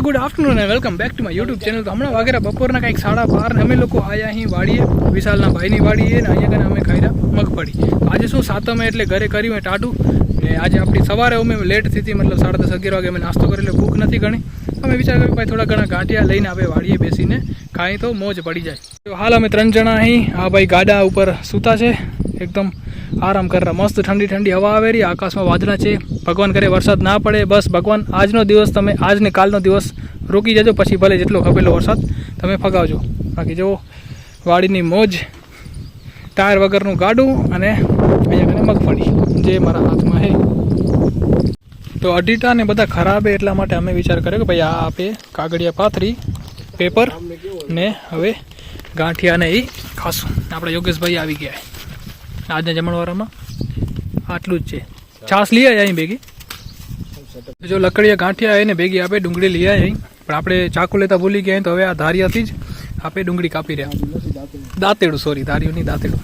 Hello good afternoon અને welcome back to my YouTube channel તો હમણાં વગેરે બપોરના કંઈક સાડા બાર અમે લોકો આયા અહીં વાડીએ, વિશાલના ભાઈની વાડીએ ને અહીંયા કને અમે ખાઈ મગફળી. આજે શું સાતમે એટલે ઘરે કર્યું એ ટાટું ને આજે આપણી સવારે અમે લેટ થઈ હતી મતલબ સાડા દસ અગિયાર વાગે અમે નાસ્તો કરેલો ભૂખ નથી ઘણી. અમે વિચાર કર્યો ભાઈ થોડા ઘણા ગાંઠિયા લઈને આપણે વાડીએ બેસીને ખાઈ તો મોજ પડી જાય. તો હાલ અમે ત્રણ જણા અહીં, આ ભાઈ ગાડા ઉપર સૂતા છે. એકદમ આરામ કર મસ્ત ઠંડી ઠંડી હવા આવે રહી. આકાશમાં વાદળા છે. ભગવાન કરે વરસાદ ના પડે. બસ ભગવાન, આજનો દિવસ તમે, આજને કાલનો દિવસ રોકી જજો. પછી ભલે જેટલો ખપેલો વરસાદ તમે ફગાવજો. બાકી જુઓ, વાડીની મોજ, ટાયર વગરનું ગાડું અને અહીંયા કને મગફળી. જે મારા હાથમાં છે. તો અડીટા ને બધા ખરાબ એટલા માટે અમે વિચાર કર્યો કે ભાઈ આ આપે કાગળિયા પાથરી, પેપર ને હવે ગાંઠિયાને એ ખાશું. આપણે યોગેશભાઈ આવી ગયા આજના જમણવારામાં. આટલું જ છે. છાશ લઈ આવ્યા અહીં ભેગી. જો લકડીયા ગાંઠિયા એને ભેગી આપે, ડુંગળી લઈ આવી પણ આપણે ચાકુ લેતા ભૂલી ગયા તો હવે આ ધારિયાથી જ આપણે ડુંગળી કાપી રહ્યા. દાંતેડું સોરી ધાર્યું નહીં દાંતેડું.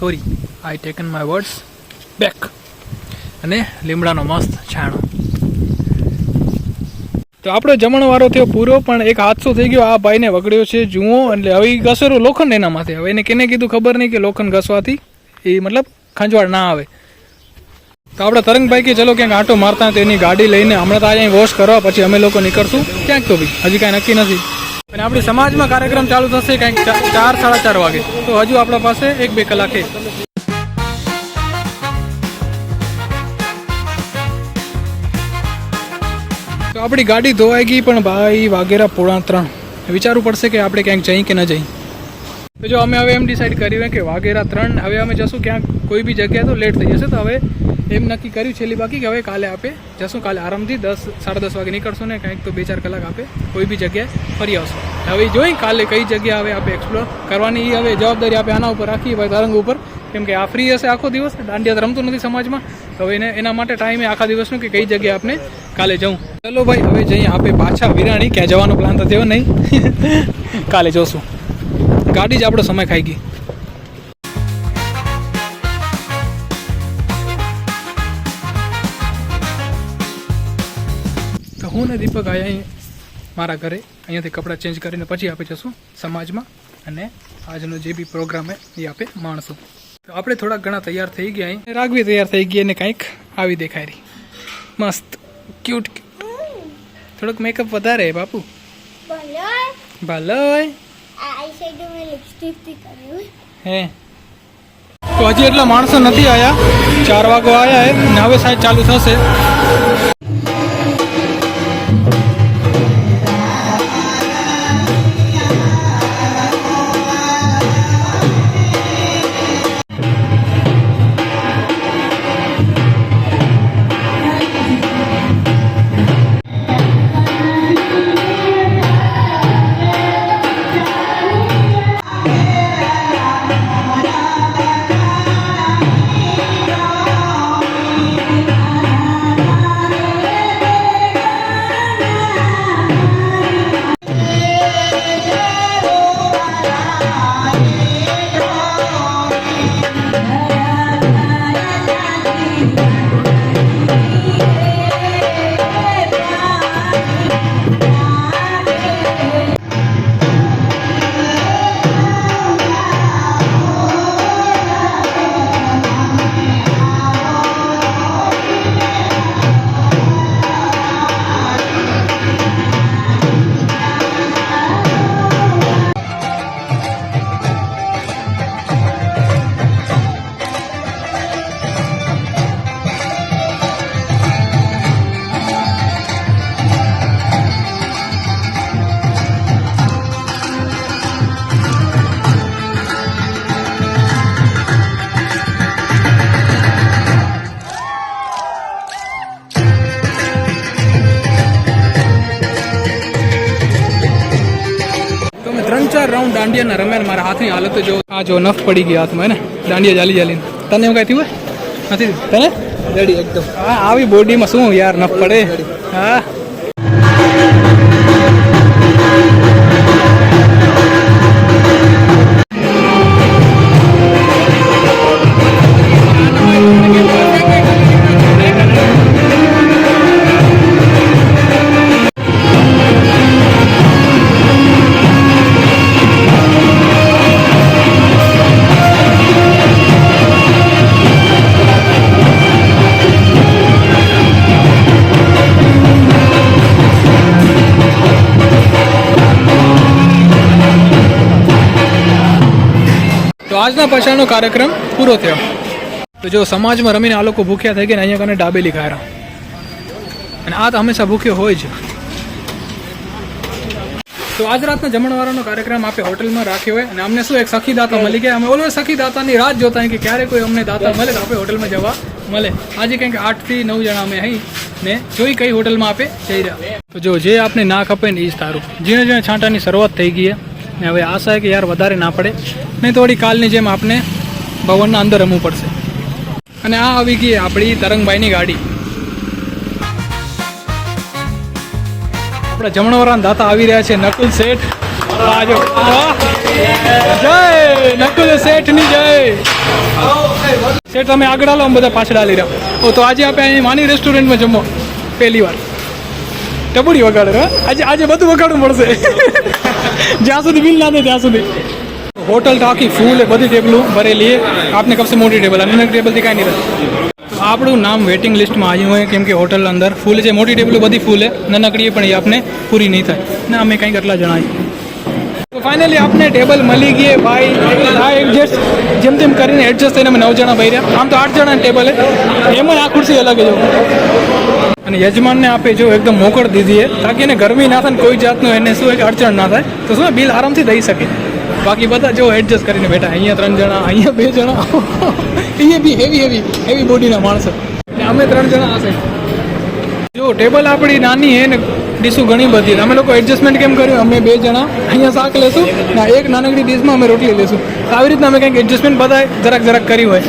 Sorry I taken my words back અને લીમડાનો મસ્ત છાણો. તો આપણો જમણવારો થયો પૂરો, પણ એક હાદસો થઈ ગયો. આ ભાઈને વગડ્યો છે જુઓ, એટલે હવે ઘસેરું લોખંડ એના માથે. હવે એને કેને કીધું ખબર નહીં કે લોખંડ ઘસવાથી? એ મતલબ ખંજવાળ ના આવે. તો આપણે તરંગભાઈ કે ચલો ક્યાંક આંટો મારતા તો એની ગાડી લઈને હમણાં તો આજે વોશ કરવા, પછી અમે લોકો નીકળશું. ક્યાંક તો ભાઈ, હજી કાંઈ નક્કી નથી. અને આપણી સમાજમાં કાર્યક્રમ ચાલુ થશે કાંઈક ચાર, સાડા ચાર વાગે. તો હજુ આપણા પાસે એક, બે કલાકે તો આપણી ગાડી ધોવાઈ ગઈ પણ ભાઈ વાગેરા પોણા ત્રણ. વિચારવું પડશે કે આપણે ક્યાંક જઈ કે ન જઈ. તો જો અમે હવે એમ ડિસાઈડ કર્યું કે વાગેરા ત્રણ, હવે અમે જશું ક્યાંક કોઈ બી જગ્યાએ તો લેટ થઈ જશે. તો હવે એમ નક્કી કર્યું છેલ્લી બાકી કે હવે કાલે આપે, જશું કાલે આરામથી દસ, સાડા દસ વાગે નીકળશું ને કંઈક તો બે ચાર કલાક આપે, કોઈ બી જગ્યાએ ફરી આવશું. હવે જોઈ કાલે કઈ જગ્યા હવે આપણે એક્સપ્લોર કરવાની એ હવે જવાબદારી આપણે આના ઉપર રાખીએ ભાઈ તરંગ ઉપર. કેમ કે આ ફ્રી હશે આખો દિવસ, દાંડિયા રમતું નથી સમાજમાં. હવે એને, એના માટે ટાઈમે આખા દિવસનું કે કઈ જગ્યાએ આપણે કાલે જવું. ચલો ભાઈ, હવે જઈએ આપણે પાછા વિરાણી. ક્યાં જવાનો પ્લાન તો થયો નહીં. કાલે જોશું. ગાડી જ આપણો સમય ખાઈ ગઈ. તો હું ને દીપક આવ્યા અહીં મારા ઘરે. અહીંયાથી કપડાં ચેન્જ કરીને પછી આપી જશું સમાજમાં અને આજનો જે બી પ્રોગ્રામ હે એ આપણે માણશું તો આપણે થોડાક ઘણા તૈયાર થઈ ગયા અહીં. રાગવી તૈયાર થઈ ગઈ અને કંઈક આવી દેખાય રહી. મસ્ત ક્યુટ થોડોક મેકઅપ વધારે બાપુ. ભલોય હે. તો હજી એટલા માણસો નથી આવ્યા ચાર વાગો આવ્યા હે હવે સાહેબ ચાલુ થશે. ચાર રાઉન્ડ દાંડિયાના રમ્યા મારા હાથની હાલત જો આ જો નફ પડી ગયા હાથમાં ને? દાંડિયા ચાલી ચાલીને તને એવું કાંઈ થયું નથી તને? રેડી એકદમ. હા આવી બોડીમાં શું યાર નફ પડે? હા. પછાડનો કાર્યક્રમ પૂરો થયો. તો જો સમાજમાં રમીને આ લોકો ભૂખ્યા થઈ ગયા અહીંયા કને ડાબેલી ખાયરા. અને આ તો હંમેશા ભૂખ્યો હોય જ. તો આજ રાતના જમણવારાનો કાર્યક્રમ આપણે હોટલમાં રાખ્યો હોય. અને અમને શું એક સખી દાતા મળી ગયા? અમે ઓલવેઝ સખી દાતાની રાત જોતા કે ક્યારે કોઈ અમને દાતા મળે તો આપણે હોટલમાં જવા મળે. આજે કંઈક આઠથી નવ જણા અમે અહીં ને જોઈ કઈ હોટલમાં આપે જઈ રહ્યા. તો જો જે આપણે ના ખપે ને એ જ તારું. જીણે જીણે છાંટાની શરૂઆત થઈ ગઈ છે. ને હવે આશા છે કે યાર વધારે ના પડે. નહીં થોડી કાલની જેમ આપણે ભવનના અંદર રમવું પડશે. અને આ આવી ગઈ આપણી તરંગભાઈની ગાડી. આપણા જમણવારા દાતા આવી રહ્યા છે નકુલ શેઠ. આજો! જય! નકુલ શેઠની જય. શેઠ, તમે આગળ આલો બધા પાછળ આલી રહ્યા. ઓ, તો આજે આપણે અહીં માની રેસ્ટોરન્ટમાં જમો. પહેલી વાર. ટબુડી વગાડે આજે આજે બધું વગાડવું પડશે. જ્યાં સુધી બિલ ના દે ત્યાં સુધી. હોટલ ટાકી ફૂલ બધી ટેબલો ભરેલી આપને કબસે મોટી ટેબલ અન્ય ટેબલથી કાંઈ નહીં રહે. આપણું નામ વેટિંગ લિસ્ટમાં આવ્યું હોય, કેમ કે હોટલ અંદર ફૂલ છે મોટી ટેબલો બધી ફૂલ છે. નાનકડી પણ એ આપને પૂરી નહીં થાય. ને અમે કંઈક એટલા જણાવીએ ફાઇનલી આપને ટેબલ મળી ગઈ ભાઈ. આ એડજસ્ટ જેમ તેમ કરીને એડજસ્ટ થઈને અમે નવ જણા ભાઈ રહ્યા આમ તો આઠ જણા ટેબલ એમાં આ ખુરશી અલગ જ અને યજમાનને આપે જો એકદમ મોકળ દીધી છે તાકી એને ગરમી ના થાય કોઈ જાતનું એને શું એક અડચણ ના થાય, તો શું બિલ આરામથી દઈ શકે. બાકી બધા જો એડજસ્ટ કરીને બેઠા, અહીંયા ત્રણ જણા, અહીંયા બે જણા, અહીંયા બી હેવી હેવી હેવી બોડીના માણસો. અમે ત્રણ જણા હશે જો ટેબલ આપણી નાની હે ને ડીશું ઘણી બધી, અમે લોકો એડજસ્ટમેન્ટ કેમ કર્યું? અમે બે જણા અહીંયા શાક લેશું, ને એક નાનકડી ડીશમાં અમે રોટલી લેશું. આવી રીતના અમે કંઈક એડજસ્ટમેન્ટ બધા જરાક જરાક કર્યું હોય.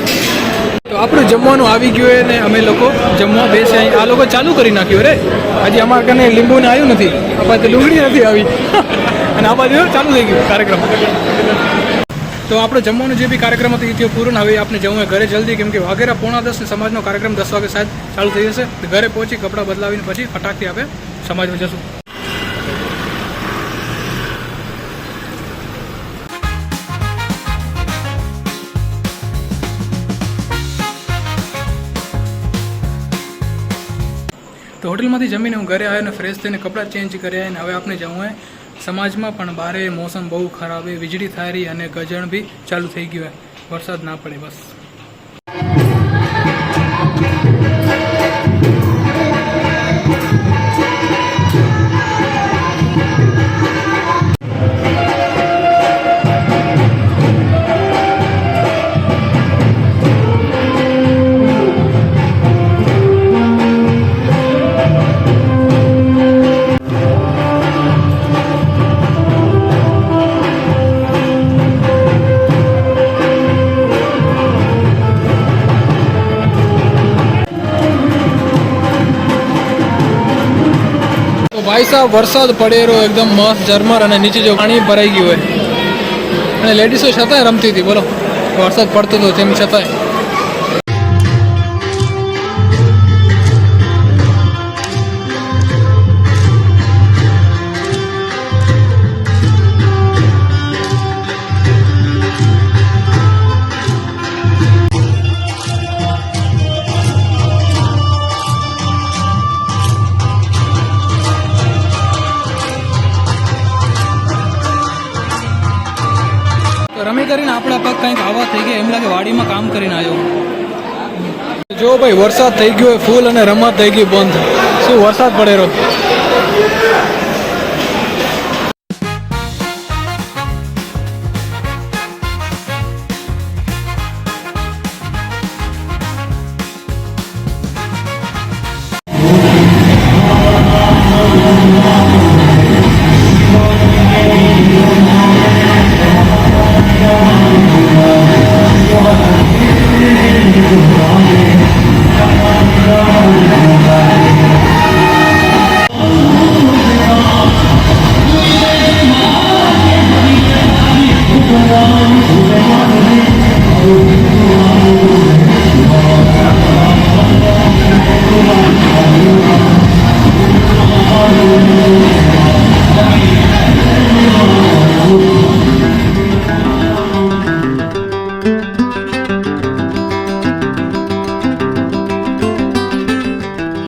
તો આપણું જમવાનું આવી ગયું હોય ને અમે લોકો જમવા બેસે આ લોકો ચાલુ કરી નાખ્યું રે. હજી અમારા કને લીંબુ ને આવ્યું નથી. આ બાજુ ડુંગળી નથી આવી. અને આ બાજુ ચાલુ થઈ ગયું કાર્યક્રમ. તો આપણો જમવાનું જે બી કાર્યક્રમ હતો એ થયો પૂરું હવે આપણે જવું હોય ઘરે જલ્દી, કેમ કે વાઘેરા પોણા દસ સમાજનો કાર્યક્રમ દસ વાગે સાહેબ ચાલુ થઈ જશે. ઘરે પહોંચી કપડાં બદલાવીને પછી ફટાકથી આપણે સમાજમાં જશું. તો હોટલમાંથી જમીને હું ઘરે આવ્યો અને ફ્રેશ થઈને કપડાં ચેન્જ કર્યા અને હવે આપણે જવું હોય સમાજમાં પણ બારે મોસમ બહુ ખરાબ એ વીજળી થાય રહી અને ગજણ બી ચાલુ થઈ ગયું હોય વરસાદ ના પડે બસ. સાહેબ વરસાદ પડેલો એકદમ મસ્ત ઝરમર અને નીચે જો પાણી ભરાઈ ગયું હોય. અને લેડીઝો છતાંય રમતી હતી, બોલો. વરસાદ પડતો હતો તેમ છતાંય. કરીને આપણા પગ કંઈક આવા થઈ ગયા, એમ લાગે વાડીમાં કામ કરીને આવ્યો જો ભાઈ, વરસાદ થઈ ગયો ફૂલ અને રમત થઈ ગઈ, બંધ. શું વરસાદ પડેરો